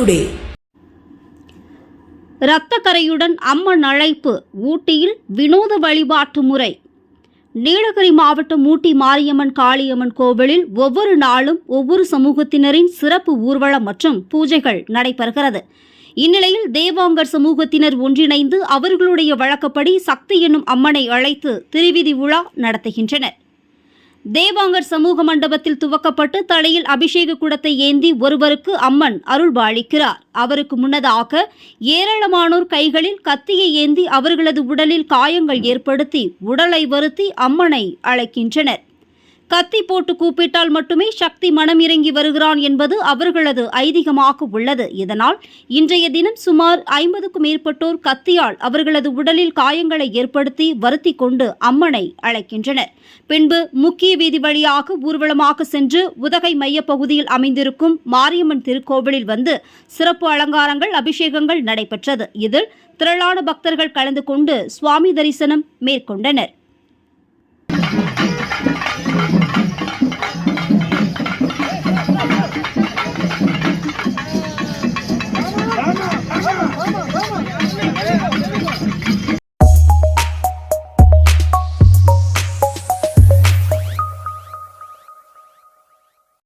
Today இரத்தக்கரையுடன் அம்மன் அழைப்பு ஊட்டியில் வினோத வழிபாட்டு முறை. நீலகிரி மாவட்டம் ஊட்டி மாரியம்மன் காளியம்மன் கோவிலில் ஒவ்வொரு நாளும் ஒவ்வொரு சமூகத்தினரின் சிறப்பு ஊர்வலம் மற்றும் பூஜைகள் நடைபெறுகிறது. இந்நிலையில் தேவாங்கர் சமூகத்தினர் ஒன்றிணைந்து அவர்களுடைய வழக்கப்படி சக்தி என்னும் அம்மனை அழைத்து திருவிதி உலா நடத்துகின்றனர். தேவாங்கர் சமூக மண்டபத்தில் துவக்கப்பட்டு தலையில் அபிஷேக குடத்தை ஏந்தி ஒருவருக்கு அம்மன் அருள்பாளிக்கிறார் அவருக்கு முன்னதாக ஏராளமானோர் கைகளில் கத்தியை ஏந்தி அவர்களது உடலில் காயங்கள் ஏற்படுத்தி உடலை வருத்தி அம்மனை அழைக்கின்றனர். கத்தி போட்டு கூப்பிட்டால் மட்டுமே சக்தி மனம் இறங்கி வருகிறான் என்பது அவர்களது ஐதீகமாக உள்ளது. இதனால் இன்றைய தினம் சுமார் ஐம்பதுக்கும் மேற்பட்டோர் கத்தியால் அவர்களது உடலில் காயங்களை ஏற்படுத்தி வருத்தி கொண்டு அம்மனை அழைக்கின்றனர். பின்பு முக்கிய வீதி வழியாக ஊர்வலமாக சென்று உதகை மையப்பகுதியில் அமைந்திருக்கும் மாரியம்மன் திருக்கோவிலில் வந்து சிறப்பு அலங்காரங்கள் அபிஷேகங்கள் நடைபெற்றது. இதில் திரளான பக்தர்கள் கலந்து கொண்டு சுவாமி தரிசனம் மேற்கொண்டனர்.